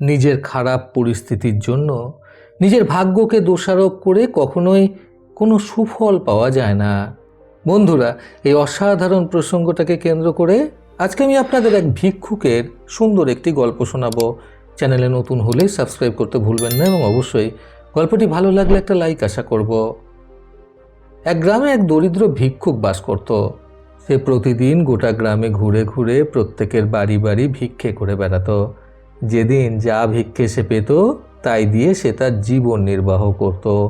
নিজের খারাপ পরিস্থিতির জন্য নিজের ভাগ্যকে দোষারোপ করে কখনোই কোনো সুফল পাওয়া যায় না। বন্ধুরা, এই অসাধারণ প্রসঙ্গটাকে কেন্দ্র করে আজকে আমি আপনাদের এক ভিক্ষুকের সুন্দর একটি গল্প শোনাবো। চ্যানেলে নতুন হলে সাবস্ক্রাইব করতে ভুলবেন না এবং অবশ্যই গল্পটি ভালো লাগলে একটা লাইক আশা করব। এক গ্রামে এক দরিদ্র ভিক্ষুক বাস করত। সে প্রতিদিন গোটা গ্রামে ঘুরে ঘুরে প্রত্যেকের বাড়ি বাড়ি ভিক্ষে করে বেড়াতো। যেদিন যা ভিক্ষে সে পেত, তাই দিয়ে সে তার জীবন নির্বাহ করত।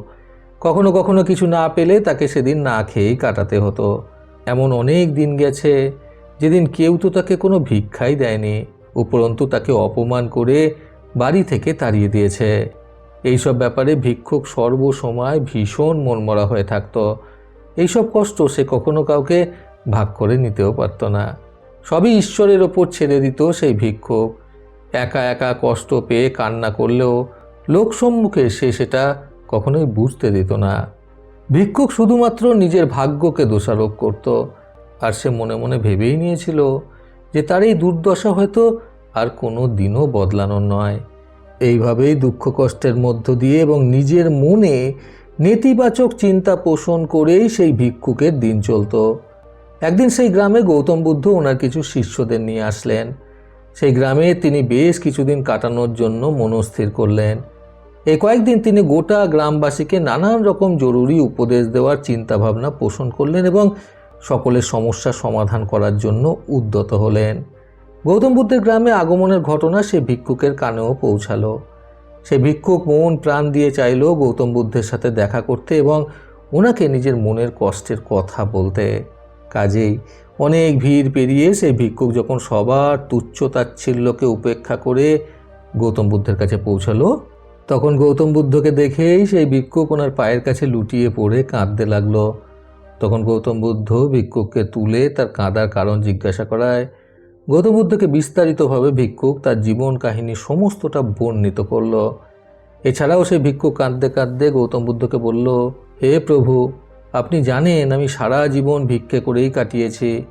কখনো কখনো কিছু না পেলে তাকে সেদিন না খেয়েই কাটাতে হতো। এমন অনেক দিন গেছে, যেদিন কেউ তো তাকে কোনো ভিক্ষাই দেয়নি, উপরন্তু তাকে অপমান করে বাড়ি থেকে তাড়িয়ে দিয়েছে। এইসব ব্যাপারে ভিক্ষুক সর্বসময় ভীষণ মনমরা হয়ে থাকত। এইসব কষ্ট সে কখনো কাউকে ভাগ করে নিতেও পারত না। সবই ঈশ্বরের ওপর ছেড়ে দিত সেই ভিক্ষুক। একা একা কষ্ট পেয়ে কান্না করলেও লোক সম্মুখে সে সেটা কখনোই বুঝতে দিত না। ভিক্ষুক শুধুমাত্র নিজের ভাগ্যকে দোষারোপ করত আর সে মনে মনে ভেবেই নিয়েছিল যে তার এই দুর্দশা হয়তো আর কোনো দিনও বদলানোর নয়। এইভাবেই দুঃখ কষ্টের মধ্য দিয়ে এবং নিজের মনে নেতিবাচক চিন্তা পোষণ করেই সেই ভিক্ষুকের দিন চলতো। একদিন সেই গ্রামে গৌতম বুদ্ধ ওনার কিছু শিষ্যদের নিয়ে আসলেন। সেই গ্রামে তিনি বেশ কিছুদিন কাটানোর জন্য মনস্থির করলেন। এই কয়েকদিন তিনি গোটা গ্রামবাসীকে নানান রকম জরুরি উপদেশ দেওয়ার চিন্তাভাবনা পোষণ করলেন এবং সকলের সমস্যা সমাধান করার জন্য উদ্যত হলেন। গৌতম বুদ্ধের গ্রামে আগমনের ঘটনা সে ভিক্ষুকের কানেও পৌঁছালো। সে ভিক্ষুক মন প্রাণ দিয়ে চাইল গৌতম বুদ্ধের সাথে দেখা করতে এবং ওনাকে নিজের মনের কষ্টের কথা বলতে। কাজেই অনেক ভিড় পেরিয়ে সেই ভিক্ষুক যখন সবার তুচ্ছ তাচ্ছিল্যকে উপেক্ষা করে গৌতম বুদ্ধের কাছে পৌঁছালো, তখন গৌতম বুদ্ধকে দেখেই সেই ভিক্ষুক ওনার পায়ের কাছে লুটিয়ে পড়ে কাঁদতে লাগল। তখন গৌতম বুদ্ধ ভিক্ষুককে তুলে তার কাঁদার কারণ জিজ্ঞাসা করায়। গৌতম বুদ্ধকে বিস্তারিতভাবে ভিক্ষুক তার জীবন কাহিনী সমস্তটা বর্ণিত করল। এছাড়াও সেই ভিক্ষুক কাঁদতে কাঁদতে গৌতম বুদ্ধকে বলল, হে প্রভু আপনি জানেন আমি সারা জীবন ভিক্ষে করেই কাটিয়েছি।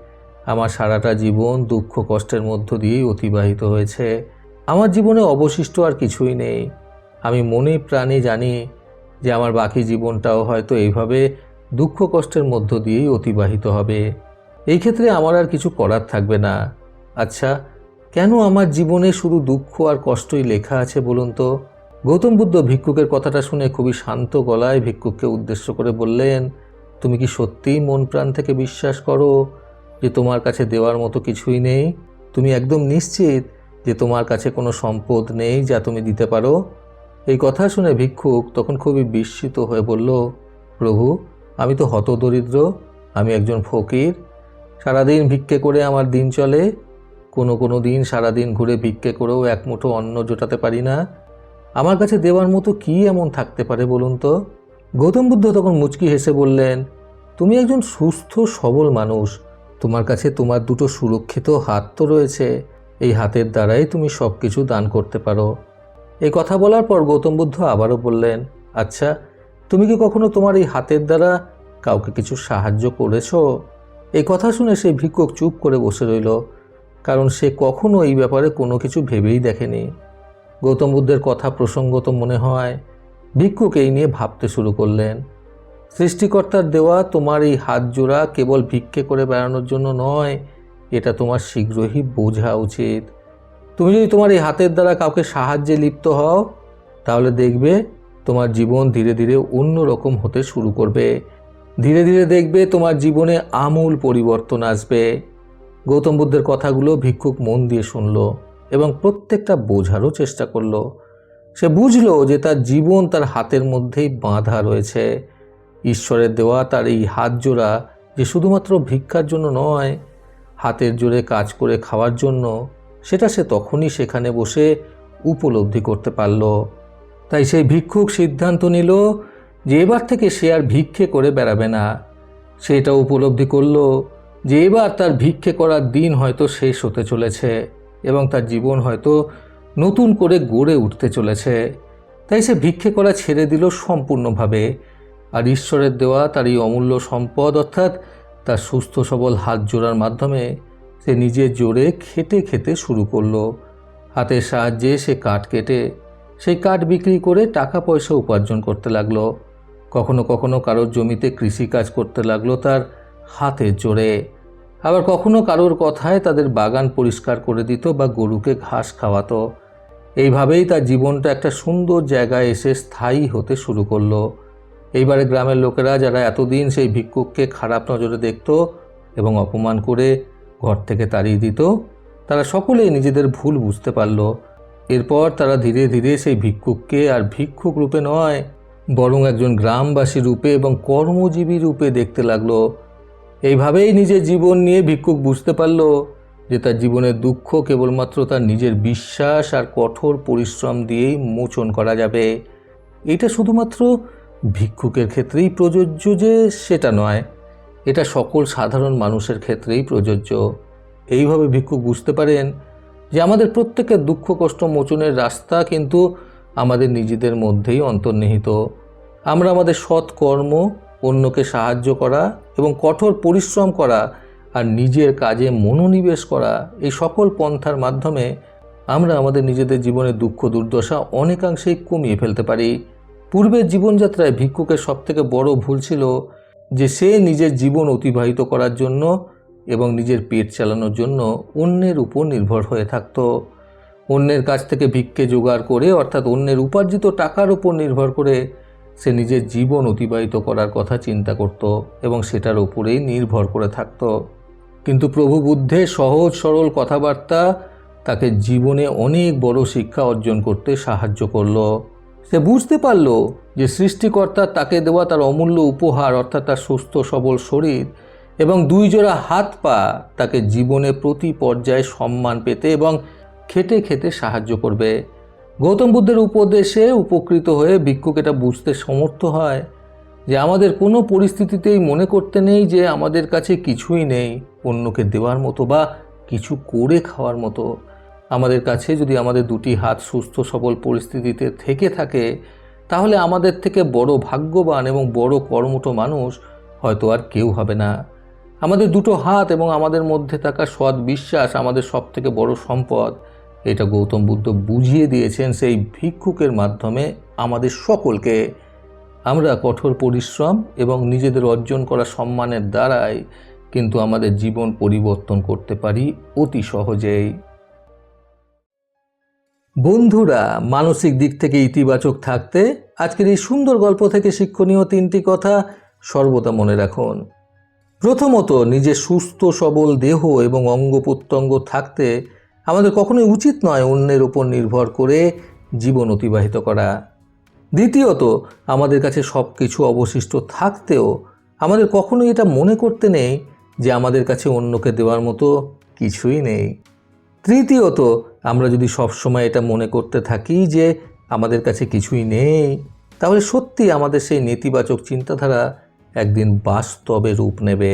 আমার সারাটা জীবন দুঃখ কষ্টের মধ্য দিয়েই অতিবাহিত হয়েছে। আমার জীবনে অবশিষ্ট আর কিছুই নেই। আমি মনে প্রাণে জানি যে আমার বাকি জীবনটাও হয়তো এইভাবে দুঃখ কষ্টের মধ্য দিয়েই অতিবাহিত হবে। এই ক্ষেত্রে আমার আর কিছু করার থাকবে না। আচ্ছা কেন আমার জীবনে শুধু দুঃখ আর কষ্টই লেখা আছে বলুন তো? গৌতম বুদ্ধ ভিক্ষুকের কথাটা শুনে খুবই শান্ত গলায় ভিক্ষুককে উদ্দেশ্য করে বললেন তুমি কি সত্যিই মন প্রাণ থেকে বিশ্বাস করো যে তোমার কাছে দেওয়ার মতো কিছুই নেই? তুমি একদম নিশ্চিত যে তোমার কাছে কোনো সম্পদ নেই যা তুমি দিতে পারো? এই কথা শুনে ভিক্ষুক তখন খুবই বিস্মিত হয়ে বলল, প্রভু, আমি তো হতদরিদ্র, আমি একজন ফকির। সারাদিন ভিক্ষে করে আমার দিন চলে। কোনো কোনো দিন সারাদিন ঘুরে ভিক্ষে করেও এক মুঠো অন্ন জোটাতে পারি না। আমার কাছে দেওয়ার মতো কি এমন থাকতে পারে বলুন তো? গৌতম বুদ্ধ তখন মুচকি হেসে বললেন, তুমি একজন সুস্থ, সবল মানুষ। তোমার কাছে তোমার দুটো সুরক্ষিত হাত তো রয়েছে। এই হাতের দ্বারাই তুমি সব কিছু দান করতে পারো। এই কথা বলার পর গৌতম বুদ্ধ আবারও বললেন আচ্ছা তুমি কি কখনো তোমার এই হাতের দ্বারা কাউকে কিছু সাহায্য করেছ? এই কথা শুনে সেই ভিক্ষুক চুপ করে বসে রইল, কারণ সে কখনো এই ব্যাপারে কোনো কিছু ভেবেই দেখেনি। গৌতম বুদ্ধের কথা প্রসঙ্গত মনে হয় ভিক্ষুক এই নিয়ে ভাবতে শুরু করলেন, সৃষ্টিকর্তার দেওয়া তোমার এই হাত জোড়া কেবল ভিক্ষে করে বেড়ানোর জন্য নয়, এটা তোমার শীঘ্রই বোঝা উচিত। তুমি যদি তোমার এই হাতের দ্বারা কাউকে সাহায্যে লিপ্ত হও, তাহলে দেখবে তোমার জীবন ধীরে ধীরে অন্য রকম হতে শুরু করবে। ধীরে ধীরে দেখবে তোমার জীবনে আমূল পরিবর্তন আসবে। গৌতম বুদ্ধের কথাগুলো ভিক্ষুক মন দিয়ে শুনল এবং প্রত্যেকটা বোঝারও চেষ্টা করল। সে বুঝলো যে তার জীবন তার হাতের মধ্যেই বাঁধা রয়েছে। ঈশ্বরের দেওয়া তার এই হাত জোড়া যে শুধুমাত্র ভিক্ষার জন্য নয়, হাতের জোরে কাজ করে খাওয়ার জন্য, সেটা সে তখনই সেখানে বসে উপলব্ধি করতে পারল। তাই সেই ভিক্ষুক সিদ্ধান্ত নিল যে এবার থেকে সে আর ভিক্ষে করে বেড়াবে না। সে এটা উপলব্ধি করল যে এবার তার ভিক্ষে করার দিন হয়তো শেষ হতে চলেছে এবং তার জীবন হয়তো নতুন করে গড়ে উঠতে চলেছে। তাই সে ভিক্ষে করা ছেড়ে দিল সম্পূর্ণভাবে। আর ঈশ্বরের দেওয়া তার এই অমূল্য সম্পদ, অর্থাৎ তার সুস্থ সবল হাত জোড়ার মাধ্যমে সে নিজের জোরে খেটে খেতে শুরু করল। হাতের সাহায্যে সে কাঠ কেটে, সেই কাঠ বিক্রি করে টাকা পয়সা উপার্জন করতে লাগল। কখনো কখনো কারোর জমিতে কৃষিকাজ করতে লাগল তার হাতের জোরে। আবার কখনো কারোর কথায় তাদের বাগান পরিষ্কার করে দিত বা গরুকে ঘাস খাওয়াতো। এইভাবেই তার জীবনটা একটা সুন্দর জায়গায় এসে স্থায়ী হতে শুরু করল। এইবারে গ্রামের লোকেরা যারা এতদিন সেই ভিক্ষুককে খারাপ নজরে দেখত এবং অপমান করে ঘর থেকে তাড়িয়ে দিত, তারা সকলেই নিজেদের ভুল বুঝতে পারল। এরপর তারা ধীরে ধীরে সেই ভিক্ষুককে আর ভিক্ষুক রূপে নয়, বরং একজন গ্রামবাসী রূপে এবং কর্মজীবী রূপে দেখতে লাগল। এইভাবেই নিজের জীবন নিয়ে ভিক্ষুক বুঝতে পারল যে তার জীবনের দুঃখ কেবলমাত্র তার নিজের বিশ্বাস আর কঠোর পরিশ্রম দিয়েই মোচন করা যাবে। এটা শুধুমাত্র ভিক্ষুকের ক্ষেত্রেই প্রযোজ্য যে সেটা নয়, এটা সকল সাধারণ মানুষের ক্ষেত্রেই প্রযোজ্য। এইভাবে ভিক্ষুক বুঝতে পারেন যে আমাদের প্রত্যেকের দুঃখ, কষ্ট, মোচনের রাস্তা কিন্তু আমাদের নিজেদের মধ্যেই অন্তর্নিহিত। আমরা আমাদের সৎ কর্ম অন্যকে সাহায্য করা এবং কঠোর পরিশ্রম করা আর নিজের কাজে মনোনিবেশ করা, এই সকল পন্থার মাধ্যমে আমরা আমাদের নিজেদের জীবনের দুঃখ, দুর্দশা অনেকাংশেই কমিয়ে ফেলতে পারি। পূর্বের জীবনযাত্রায় ভিক্ষুকের সবথেকে বড় ভুল ছিল যে সে নিজের জীবন অতিবাহিত করার জন্য এবং নিজের পেট চালানোর জন্য অন্যের উপর নির্ভর হয়ে থাকত। অন্যের কাছ থেকে ভিক্ষে জোগাড় করে অর্থাৎ অন্যের উপার্জিত টাকার উপর নির্ভর করে সে নিজের জীবন অতিবাহিত করার কথা চিন্তা করত এবং সেটার উপরেই নির্ভর করে থাকত। কিন্তু প্রভু বুদ্ধের সহজ সরল কথাবার্তা তাকে জীবনে অনেক বড় শিক্ষা অর্জন করতে সাহায্য করল। সে বুঝতে পারল যে সৃষ্টিকর্তা তাকে দেওয়া তার অমূল্য উপহার, অর্থাৎ তার সুস্থ সবল শরীর এবং দুই জোড়া হাত পা তাকে জীবনে প্রতি পর্যায়ে সম্মান পেতে এবং খেটে খেতে সাহায্য করবে। গৌতম বুদ্ধের উপদেশে উপকৃত হয়ে ভিক্ষুক এটা বুঝতে সমর্থ হয় যে আমাদের কোনো পরিস্থিতিতেই মনে করতে নেই যে আমাদের কাছে কিছুই নেই, অন্যকে দেওয়ার মতো বা কিছু করে খাওয়ার মতো। আমাদের কাছে যদি আমাদের দুটি হাত সুস্থ সবল পরিস্থিতিতে থেকে থাকে, তাহলে আমাদের থেকে বড় ভাগ্যবান এবং বড় কর্মঠ মানুষ হয়তো আর কেউ হবে না। আমাদের দুটো হাত এবং আমাদের মধ্যে থাকা সৎ বিশ্বাস আমাদের সব থেকে বড় সম্পদ। এটা গৌতম বুদ্ধ বুঝিয়ে দিয়েছেন সেই ভিক্ষুকের মাধ্যমে আমাদের সকলকে। আমরা কঠোর পরিশ্রম এবং নিজেদের অর্জন করা সম্মানের দ্বারাই কিন্তু আমাদের জীবন পরিবর্তন করতে পারি অতি সহজেই। বন্ধুরা, মানসিক দিক থেকে ইতিবাচক থাকতে আজকের এই সুন্দর গল্প থেকে শিক্ষণীয় তিনটি কথা সর্বদা মনে রাখুন। প্রথমত, নিজের সুস্থ সবল দেহ এবং অঙ্গ প্রত্যঙ্গ থাকতে আমাদের কখনোই উচিত নয় অন্যের উপর নির্ভর করে জীবন অতিবাহিত করা। দ্বিতীয়ত, আমাদের কাছে সব কিছু অবশিষ্ট থাকতেও আমাদের কখনোই এটা মনে করতে নেই যে আমাদের কাছে অন্যকে দেওয়ার মতো কিছুই নেই। তৃতীয়ত, আমরা যদি সবসময় এটা মনে করতে থাকি যে আমাদের কাছে কিছুই নেই, তাহলে সত্যি আমাদের সেই নেতিবাচক চিন্তাধারা একদিন বাস্তবে রূপ নেবে।